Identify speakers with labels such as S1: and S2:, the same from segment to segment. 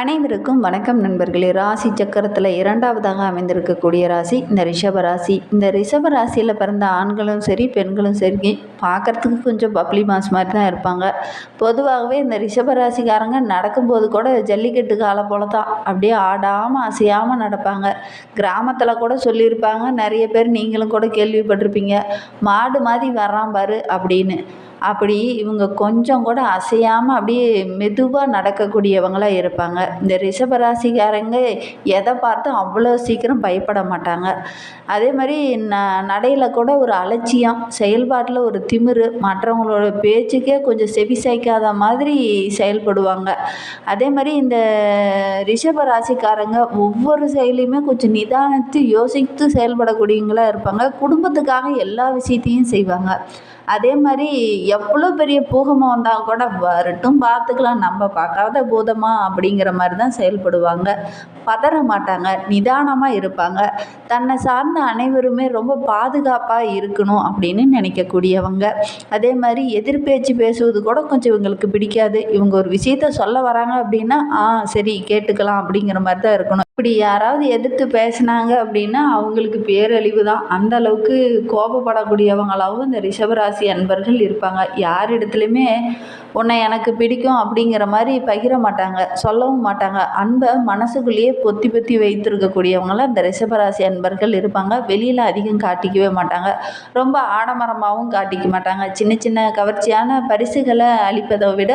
S1: அனைவருக்கும் வணக்கம் நண்பர்களே. ராசி சக்கரத்தில் இரண்டாவதாக அமைந்திருக்கக்கூடிய ராசி இந்த ரிஷப ராசி. இந்த ரிஷப ராசியில் பிறந்த ஆண்களும் சரி பெண்களும் சரி பார்க்குறதுக்கு கொஞ்சம் பப்ளி மாஸ் மாதிரி தான் இருப்பாங்க. பொதுவாகவே இந்த ரிஷப ராசிக்காரங்க நடக்கும்போது கூட ஜல்லிக்கட்டு காலை போல தான் அப்படியே ஆடாமல் அசையாமல் நடப்பாங்க. கிராமத்தில் கூட சொல்லியிருப்பாங்க. நிறைய பேர் நீங்களும் கூட கேள்விப்பட்டிருப்பீங்க. மாடு மாதிரி வர்றான் பாரு அப்படின்னு. அப்படி இவங்க கொஞ்சம் கூட அசையாமல் அப்படியே மெதுவாக நடக்கக்கூடியவங்களாக இருப்பாங்க. இந்த ரிஷபராசிக்காரங்க எதை பார்த்தும் அவ்வளோ சீக்கிரம் பயப்பட மாட்டாங்க. அதே மாதிரி ந நடையில் கூட ஒரு அலட்சியம் செயல்பாட்டில் ஒரு திமிரு மற்றவங்களோட பேச்சுக்கே கொஞ்சம் செவி சாய்க்காத மாதிரி செயல்படுவாங்க. அதே மாதிரி இந்த ரிஷப ராசிக்காரங்க ஒவ்வொரு செயலையுமே கொஞ்சம் நிதானித்து யோசித்து செயல்படக்கூடியவங்களாக இருப்பாங்க. குடும்பத்துக்காக எல்லா விஷயத்தையும் செய்வாங்க. அதே மாதிரி எவ்வளோ பெரிய பூகமாக வந்தால் கூட வரட்டும் பார்த்துக்கலாம் நம்ம பார்க்காத பூதமாக அப்படிங்கிற மாதிரி தான் செயல்படுவாங்க. பதற மாட்டாங்க நிதானமாக இருப்பாங்க. தன்னை சார்ந்த அனைவருமே ரொம்ப பாதுகாப்பாக இருக்கணும் அப்படின்னு நினைக்கக்கூடியவங்க. அதே மாதிரி எதிர்பேச்சு பேசுவது கூட கொஞ்சம் இவங்களுக்கு பிடிக்காது. இவங்க ஒரு விஷயத்த சொல்ல வராங்க அப்படின்னா ஆ சரி கேட்டுக்கலாம் அப்படிங்கிற மாதிரி தான் இருக்கணும். இப்படி யாராவது எதிர்த்து பேசினாங்க அப்படின்னா அவங்களுக்கு பேரழிவு தான். அந்த அளவுக்கு கோபப்படக்கூடியவங்களாகவும் இந்த ரிஷபராசி அன்பர்கள் இருப்பாங்க. யார் இடத்துலையுமே உன்னை எனக்கு பிடிக்கும் அப்படிங்கிற மாதிரி பகிர மாட்டாங்க சொல்லவும் மாட்டாங்க. அன்பை மனசுக்குள்ளேயே பொத்தி பொத்தி வைத்திருக்கக்கூடியவங்களாம் இந்த ரிஷபராசி அன்பர்கள் இருப்பாங்க. வெளியில் அதிகம் காட்டிக்கவே மாட்டாங்க. ரொம்ப ஆடம்பரமாகவும் காட்டிக்க மாட்டாங்க. சின்ன சின்ன கவர்ச்சியான பரிசுகளை அளிப்பதை விட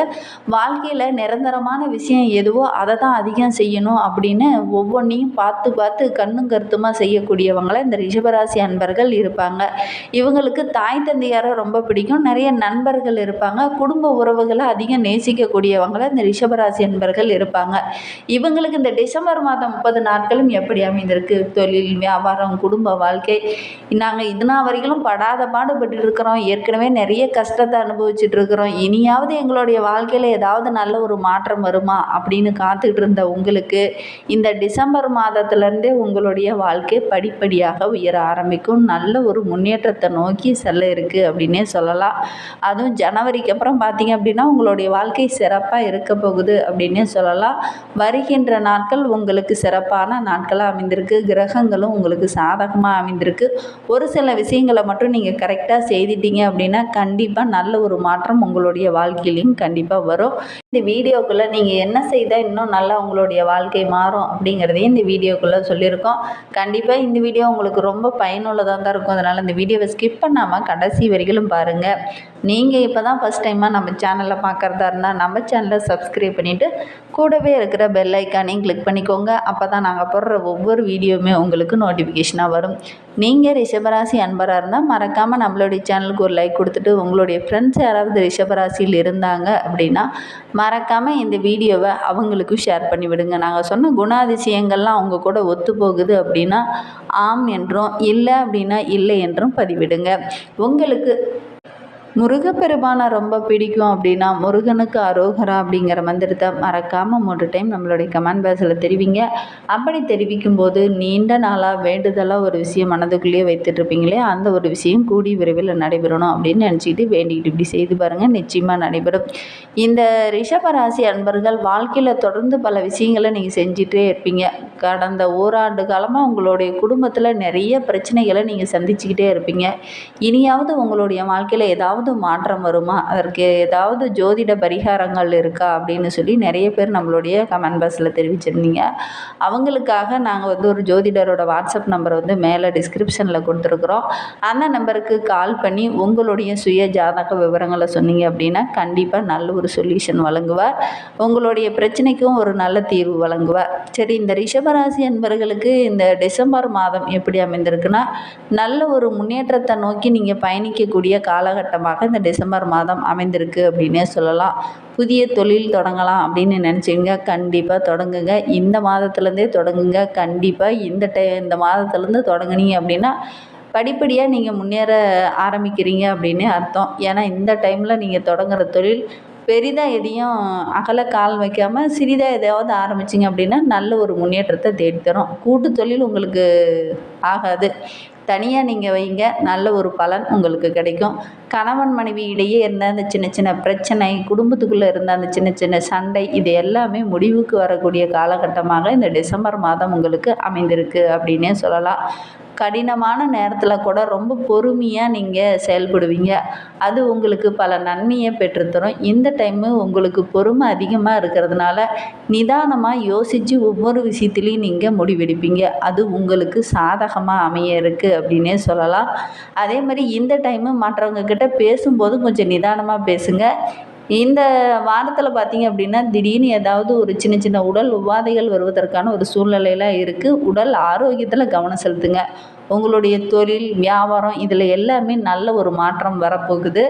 S1: வாழ்க்கையில் நிரந்தரமான விஷயம் எதுவோ அதை தான் அதிகம் செய்யணும் அப்படின்னு ஒவ்வொன்றையும் பார்த்து பார்த்து கண்ணும் கருத்துமாக செய்யக்கூடியவங்களாம் இந்த ரிஷபராசி அன்பர்கள் இருப்பாங்க. இவங்களுக்கு தாய் தந்தையாரை ரொம்ப பிடிக்கும். நிறைய நண்பர்கள் இருப்பாங்க. குடும்ப உறவுகளை அதிகம் நேசிக்கக்கூடியவங்கள இந்த ரிஷபராசி என்பர்கள் இருப்பாங்க. இவங்களுக்கு இந்த டிசம்பர் மாதம் முப்பது நாட்களும் எப்படி அமைந்திருக்கு? தொழில் வியாபாரம் குடும்ப வாழ்க்கை. நாங்கள் இதுனா வரைக்கும் படாத பாடுபட்டு இருக்கிறோம். ஏற்கனவே நிறைய கஷ்டத்தை அனுபவிச்சுட்டு இருக்கிறோம். இனியாவது எங்களுடைய வாழ்க்கையில் ஏதாவது நல்ல ஒரு மாற்றம் வருமா? அப்படின்னு காத்துக்கிட்டு இருந்த உங்களுக்கு இந்த டிசம்பர் மாதத்துலேருந்தே உங்களுடைய வாழ்க்கை படிப்படியாக உயர ஆரம்பிக்கும். நல்ல ஒரு முன்னேற்றத்தை நோக்கி செல்ல இருக்குது அப்படின்னே சொல்லலாம். அதுவும் ஜனவரிக்கு அப்புறம் பார்த்தீங்க அப்படின்னா உங்களுடைய வாழ்க்கை சிறப்பாக இருக்க போகுது அப்படின்னே சொல்லலாம். வருகின்ற நாட்கள் உங்களுக்கு சிறப்பான நாட்களாக அமைந்திருக்கு. கிரகங்களும் உங்களுக்கு சாதகமாக அமைந்திருக்கு. ஒரு சில விஷயங்களை மட்டும் நீங்கள் கரெக்டாக செய்துட்டீங்க அப்படின்னா கண்டிப்பாக நல்ல ஒரு மாற்றம் உங்களுடைய வாழ்க்கையிலையும் கண்டிப்பாக வரும். இந்த வீடியோக்குள்ளே நீங்கள் என்ன செய்தால் இன்னும் நல்லா உங்களுடைய வாழ்க்கை மாறும் அப்படிங்கிறதையும் இந்த வீடியோக்குள்ளே சொல்லியிருக்கோம். கண்டிப்பாக இந்த வீடியோ உங்களுக்கு ரொம்ப பயனுள்ளதாக தான் இருக்கும். அதனால் இந்த வீடியோவை ஸ்கிப் பண்ணாமல் கடைசி வரிகளும் பாருங்கள் நீங்கள் இப்போ தான் ஃபஸ்ட் டைமாக நம்ம சேனலில் பார்க்குறதா இருந்தால் நம்ம சேனலை சப்ஸ்கிரைப் பண்ணிவிட்டு கூடவே இருக்கிற பெல் ஐக்கானையும் கிளிக் பண்ணிக்கோங்க. அப்போ தான் நாங்கள் போடுற ஒவ்வொரு வீடியோவுமே உங்களுக்கு நோட்டிஃபிகேஷனாக வரும். நீங்கள் ரிஷபராசி அன்பராக இருந்தால் மறக்காமல் நம்மளுடைய சேனலுக்கு ஒரு லைக் கொடுத்துட்டு உங்களுடைய ஃப்ரெண்ட்ஸ் யாராவது ரிஷபராசியில் இருந்தாங்க அப்படின்னா மறக்காமல் இந்த வீடியோவை அவங்களுக்கும் ஷேர் பண்ணி விடுங்க. நாங்கள் சொன்ன குணாதிசயங்கள்லாம் அவங்க கூட ஒத்து போகுது அப்படின்னா ஆம் என்றும் இல்லை அப்படின்னா இல்லை என்றும் பதிவிடுங்க. உங்களுக்கு முருகப்பெருமானை ரொம்ப பிடிக்கும் அப்படின்னா முருகனுக்கு அரோகரா அப்படிங்கிற மந்திரத்தை மறக்காமல் மூன்று டைம் நம்மளுடைய கமெண்ட் பாக்ஸில் தெரிவிங்க. அப்படி தெரிவிக்கும் போது நீண்ட நாளாக வேண்டுதலாக ஒரு விஷயம் மனதுக்குள்ளேயே வைத்துட்ருப்பீங்களே அந்த ஒரு விஷயம் கூடி விரைவில் நடைபெறணும் அப்படின்னு நினச்சிக்கிட்டு வேண்டிக்கிட்டு இப்படி செய்து பாருங்கள் நிச்சயமாக நடைபெறும். இந்த ரிஷபராசி அன்பர்கள் வாழ்க்கையில் தொடர்ந்து பல விஷயங்களை நீங்கள் செஞ்சிட்டே இருப்பீங்க. கடந்த ஓராண்டு காலமாக உங்களுடைய குடும்பத்தில் நிறைய பிரச்சனைகளை நீங்கள் சந்திச்சுக்கிட்டே இருப்பீங்க. இனியாவது உங்களுடைய வாழ்க்கையில் ஏதாவது ஏதாவது மாற்றம் வருமா? அதற்கு ஏதாவது ஜோதிட பரிகாரங்கள் இருக்கா? அப்படின்னு சொல்லி நிறைய பேர் நம்மளுடைய கமெண்ட் பாக்ஸில் தெரிவிச்சிருந்தீங்க. அவங்களுக்காக நாங்கள் வந்து ஒரு ஜோதிடரோட வாட்ஸ்அப் நம்பரை வந்து மேலே டிஸ்கிரிப்ஷனில் கொடுத்துருக்குறோம். அந்த நம்பருக்கு கால் பண்ணி உங்களுடைய சுய ஜாதக விவரங்களை சொன்னீங்க அப்படின்னா கண்டிப்பாக நல்ல ஒரு சொல்யூஷன் வழங்குவார். உங்களுடைய பிரச்சனைக்கும் ஒரு நல்ல தீர்வு வழங்குவார். சரி இந்த ரிஷபராசி என்பவர்களுக்கு இந்த டிசம்பர் மாதம் எப்படி அமைந்திருக்குன்னா நல்ல ஒரு முன்னேற்றத்தை நோக்கி நீங்கள் பயணிக்கக்கூடிய காலகட்டமாக மாதமாக இந்த டிசம்பர் மாதம் அமைந்திருக்கு அப்படின்னே சொல்லலாம். புதிய தொழில் தொடங்கலாம் அப்படின்னு நினச்சிங்க. கண்டிப்பாக தொடங்குங்க. இந்த மாதத்துலேருந்தே தொடங்குங்க. கண்டிப்பாக இந்த டை இந்த மாதத்துலேருந்து தொடங்குனீங்க அப்படின்னா படிப்படியாக நீங்கள் முன்னேற ஆரம்பிக்கிறீங்க அப்படின்னு அர்த்தம். ஏன்னா இந்த டைமில் நீங்கள் தொடங்குற தொழில் பெரிதாக எதையும் அகல கால் வைக்காமல் சிறிதாக எதையாவது ஆரம்பிச்சிங்க அப்படின்னா நல்ல ஒரு முன்னேற்றத்தை தேடித்தரும். கூட்டு தொழில் உங்களுக்கு ஆகாது. தனியாக நீங்கள் வைங்க. நல்ல ஒரு பலன் உங்களுக்கு கிடைக்கும். கணவன் மனைவி இடையே இருந்த அந்த சின்ன சின்ன பிரச்சனை குடும்பத்துக்குள்ளே இருந்த அந்த சின்ன சின்ன சண்டை இது எல்லாமே முடிவுக்கு வரக்கூடிய காலகட்டமாக இந்த டிசம்பர் மாதம் உங்களுக்கு அமைந்திருக்கு அப்படின்னே சொல்லலாம். கடினமான நேரத்தில் கூட ரொம்ப பொறுமையாக நீங்கள் செயல்படுவீங்க. அது உங்களுக்கு பல நன்மையை பெற்றுத்தரும். இந்த டைமு உங்களுக்கு பொறுமை அதிகமாக இருக்கிறதுனால நிதானமாக யோசித்து ஒவ்வொரு விஷயத்துலையும் நீங்கள் முடிவெடுப்பீங்க. அது உங்களுக்கு சாதகமாக அமைய இருக்குது அப்படின்னே சொல்லலாம். அதே மாதிரி இந்த டைமு மற்றவங்க கிட்ட பேசும்போது கொஞ்சம் நிதானமாக பேசுங்க. இந்த வாரத்தில் பார்த்தீங்க அப்படின்னா திடீர்னு ஏதாவது ஒரு சின்ன சின்ன உடல் உபாதைகள் வருவதற்கான ஒரு சூழ்நிலையெல்லாம் இருக்குது உடல் ஆரோக்கியத்தில் கவனம் செலுத்துங்க. உங்களுடைய தொழில் வியாபாரம் இதில் எல்லாமே நல்ல ஒரு மாற்றம் வரப்போகுது.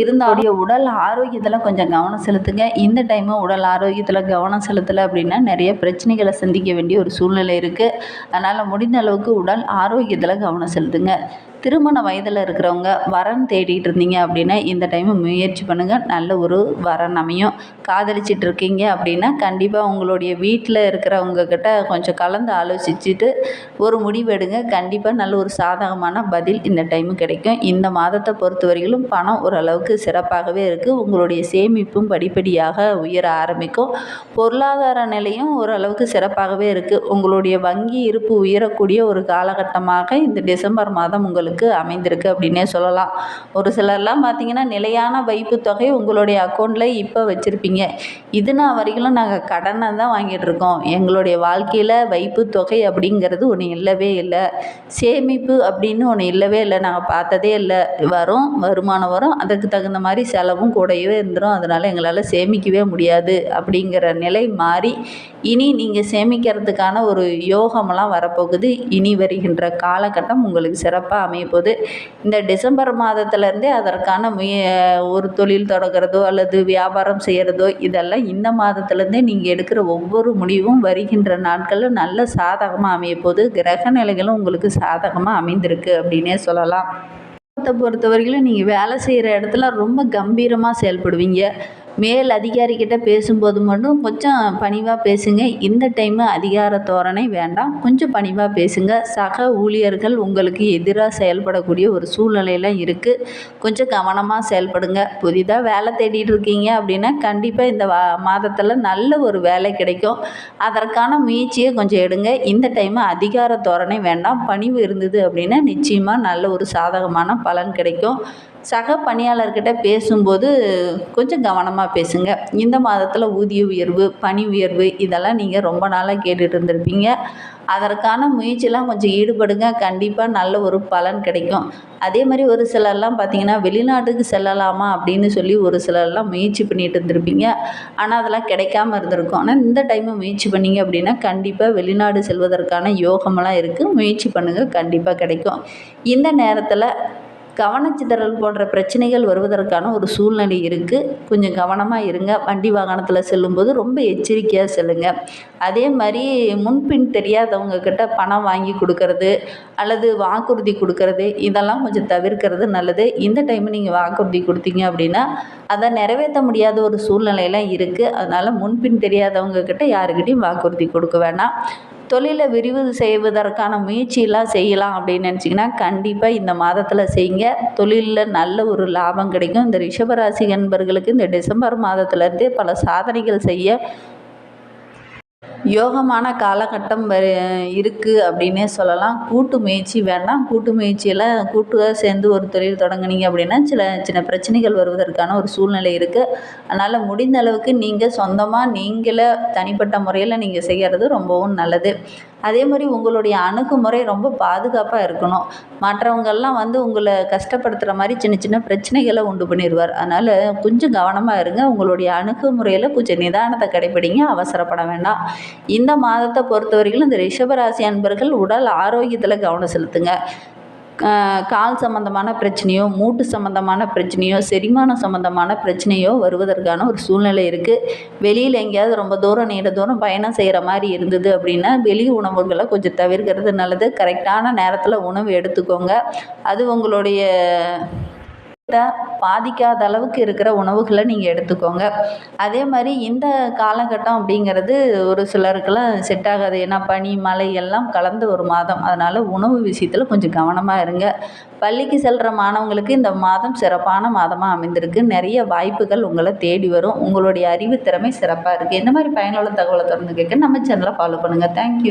S1: இருந்தாலும் உடல் ஆரோக்கியத்தில் கொஞ்சம் கவனம் செலுத்துங்க. இந்த டைமு உடல் ஆரோக்கியத்தில் கவனம் செலுத்தலை அப்படின்னா நிறைய பிரச்சனைகளை சந்திக்க வேண்டிய ஒரு சூழ்நிலை இருக்குது அதனால் முடிந்த அளவுக்கு உடல் ஆரோக்கியத்தில் கவனம் செலுத்துங்க. திருமண வயதில் இருக்கிறவங்க வரன் தேடிட்டு இருந்தீங்க அப்படின்னா இந்த டைமு முயற்சி பண்ணுங்கள் நல்ல ஒரு வரன் அமையும். காதலிச்சிட்டு இருக்கீங்க அப்படின்னா கண்டிப்பாக உங்களுடைய வீட்டில் இருக்கிறவங்க கிட்ட கொஞ்சம் கலந்து ஆலோசிச்சுட்டு ஒரு முடிவு எடுங்க. கண்டிப்பாக நல்ல ஒரு சாதகமான பதில் இந்த டைமு கிடைக்கும். இந்த மாதத்தை பொறுத்த வரையிலும் பணம் ஓரளவுக்கு சிறப்பாகவே இருக்குது உங்களுடைய சேமிப்பும் படிப்படியாக உயர ஆரம்பிக்கும். பொருளாதார நிலையும் ஓரளவுக்கு சிறப்பாகவே இருக்குது உங்களுடைய வங்கி இருப்பு உயரக்கூடிய ஒரு காலகட்டமாக இந்த டிசம்பர் மாதம் உங்களுக்கு அமைந்திருக்கு அப்படின்னே சொல்லலாம். ஒரு சிலர்லாம் பார்த்தீங்கன்னா நிலையான வைப்பு தொகை உங்களுடைய அக்கௌண்ட்டில் இப்போ வச்சுருப்பீங்க. இது நான் வரைக்கும் நாங்கள் கடனை தான் வாங்கிட்டு இருக்கோம். எங்களுடைய வாழ்க்கையில் வைப்பு தொகை அப்படிங்கிறது ஒன்று இல்லவே இல்லை. சேமிப்பு அப்படின்னு ஒன்று இல்லவே இல்லை. நாங்கள் பார்த்ததே இல்லை. வரும் வருமானம் வரும். அதுக்கு தகுந்த மாதிரி செலவும் கூடவே இருந்துடும் அதனால் எங்களால் சேமிக்கவே முடியாது அப்படிங்கிற நிலை மாறி இனி நீங்கள் சேமிக்கிறதுக்கான ஒரு யோகமெல்லாம் வரப்போகுது. இனி வருகின்ற காலகட்டம் உங்களுக்கு சிறப்பாக போது இந்த டிசம்பர் மாதத்துலேருந்தே அதற்கான முய ஒரு தொழில் தொடங்குறதோ அல்லது வியாபாரம் செய்கிறதோ இதெல்லாம் இந்த மாதத்துலேருந்தே நீங்கள் எடுக்கிற ஒவ்வொரு முடிவும் வருகின்ற நாட்களில் நல்ல சாதகமாக அமையப்போகுது கிரக நிலைகளும் உங்களுக்கு சாதகமாக அமைந்திருக்கு அப்படின்னே சொல்லலாம். குடும்பத்தை பொறுத்த வரையிலும் நீங்கள் வேலை செய்கிற இடத்துல ரொம்ப கம்பீரமாக செயல்படுவீங்க. மேல் அதிகாரிக்கிட்ட பேசும்போது மட்டும் கொஞ்சம் பணிவாக பேசுங்க. இந்த டைமு அதிகார தோரணை வேண்டாம். கொஞ்சம் பணிவாக பேசுங்க. சக ஊழியர்கள் உங்களுக்கு எதிராக செயல்படக்கூடிய ஒரு சூழ்நிலையெல்லாம் இருக்குது கொஞ்சம் கவனமாக செயல்படுங்க. புதிதாக வேலை தேடிட்டு இருக்கீங்க அப்படின்னா கண்டிப்பாக இந்த மாதத்தில் நல்ல ஒரு வேலை கிடைக்கும். அதற்கான முயற்சியை கொஞ்சம் எடுங்க. இந்த டைமு அதிகார தோரணை வேண்டாம். பணிவு இருந்தது அப்படின்னா நிச்சயமாக நல்ல ஒரு சாதகமான பலன் கிடைக்கும். சக பணியாளர்கிட்ட பேசும்போது கொஞ்சம் கவனமாக பேசுங்க. இந்த மாதத்தில் ஊதிய உயர்வு பணி உயர்வு இதெல்லாம் நீங்கள் ரொம்ப நாளாக கேட்டுட்டு இருந்திருப்பீங்க. அதற்கான முயற்சியெலாம் கொஞ்சம் ஈடுபடுங்க. கண்டிப்பாக நல்ல ஒரு பலன் கிடைக்கும். அதே மாதிரி ஒரு சிலர்லாம் பார்த்தீங்கன்னா வெளிநாட்டுக்கு செல்லலாமா அப்படின்னு சொல்லி ஒரு சிலர்லாம் முயற்சி பண்ணிட்டு இருந்திருப்பீங்க. ஆனால் அதெல்லாம் கிடைக்காம இருந்திருக்கும். ஆனால் இந்த டைமை முயற்சி பண்ணீங்க அப்படின்னா கண்டிப்பாக வெளிநாடு செல்வதற்கான யோகமெல்லாம் இருக்குது முயற்சி பண்ணுங்கள் கண்டிப்பாக கிடைக்கும். இந்த நேரத்தில் கவனச்சிதறல் போன்ற பிரச்சனைகள் வருவதற்கான ஒரு சூழ்நிலை இருக்குது கொஞ்சம் கவனமாக இருங்க. வண்டி வாகனத்தில் செல்லும்போது ரொம்ப எச்சரிக்கையாக செல்லுங்க. அதே மாதிரி முன்பின் தெரியாதவங்க கிட்ட பணம் வாங்கி கொடுக்கறது அல்லது வாக்குறுதி கொடுக்கறது இதெல்லாம் கொஞ்சம் தவிர்க்கிறது நல்லது. இந்த டைம் நீங்கள் வாக்குறுதி கொடுத்தீங்க அப்படின்னா அதை நிறைவேற்ற முடியாத ஒரு சூழ்நிலையெல்லாம் இருக்குது அதனால் முன்பின் தெரியாதவங்க கிட்ட யாருக்கிட்டையும் வாக்குறுதி கொடுக்க வேணாம். தொழிலை விரிவு செய்வதற்கான முயற்சியெல்லாம் செய்யலாம் அப்படின்னு நினச்சிங்கன்னா கண்டிப்பாக இந்த மாதத்தில் செய்யுங்க. தொழிலில் நல்ல ஒரு லாபம் கிடைக்கும். இந்த ரிஷபராசி நண்பர்களுக்கு இந்த டிசம்பர் மாதத்துலேருந்தே பல சாதனைகள் செய்ய யோகமான காலகட்டம் இருக்குது அப்படின்னே சொல்லலாம். கூட்டு முயற்சி வேண்டாம். கூட்டு முயற்சியில் கூட்டுவாக சேர்ந்து ஒரு தொழில் தொடங்குனீங்க அப்படின்னா சில சின்ன பிரச்சனைகள் வருவதற்கான ஒரு சூழ்நிலை இருக்குது அதனால் முடிந்த அளவுக்கு நீங்கள் சொந்தமாக நீங்களே தனிப்பட்ட முறையில் நீங்கள் செய்கிறது ரொம்பவும் நல்லது. அதே மாதிரி உங்களுடைய அணுகுமுறை ரொம்ப பாதுகாப்பாக இருக்கணும். மற்றவங்கள்லாம் வந்து உங்களை கஷ்டப்படுத்துகிற மாதிரி சின்ன சின்ன பிரச்சனைகளை உண்டு பண்ணிடுவார் அதனால் கொஞ்சம் கவனமாக இருங்க. உங்களுடைய அணுகுமுறையில் கொஞ்சம் நிதானத்தை கடைப்பிடிங்க அவசரப்பட வேண்டாம். இந்த மாதத்தை பொறுத்தவரையிலும் இந்த ரிஷபராசி அன்பர்கள் உடல் ஆரோக்கியத்தில் கவனம் செலுத்துங்க. கால் சம்மந்தமான பிரச்சனையோ மூட்டு சம்மந்தமான பிரச்சனையோ செரிமானம் சம்மந்தமான பிரச்சனையோ வருவதற்கான ஒரு சூழ்நிலை இருக்குது வெளியில் எங்கேயாவது ரொம்ப தூரம் நீண்ட தூரம் பயணம் செய்கிற மாதிரி இருந்தது அப்படின்னா வெளி உணவுகளை கொஞ்சம் தவிர்க்கிறது நல்லது. கரெக்டான நேரத்தில் உணவு எடுத்துக்கோங்க. அது உங்களுடைய பாதிக்காத அளவுக்கு இருக்கிற உணவுகளை நீங்கள் எடுத்துக்கோங்க. அதே மாதிரி இந்த காலகட்டம் அப்படிங்கிறது ஒரு சிலருக்கெல்லாம் செட் ஆகாது. ஏன்னா பனி மழை எல்லாம் கலந்த ஒரு மாதம். அதனால் உணவு விஷயத்தில் கொஞ்சம் கவனமாக இருங்க. பள்ளிக்கு செல்கிற மாணவங்களுக்கு இந்த மாதம் சிறப்பான மாதமாக அமைந்திருக்கு. நிறைய வாய்ப்புகள் உங்களை தேடி வரும். உங்களுடைய அறிவு திறமை சிறப்பாக இருக்குது இந்த மாதிரி பயனுள்ள தகவலை தொடர்ந்து கேட்க நம்ம சேனலை ஃபாலோ பண்ணுங்கள் தேங்க்யூ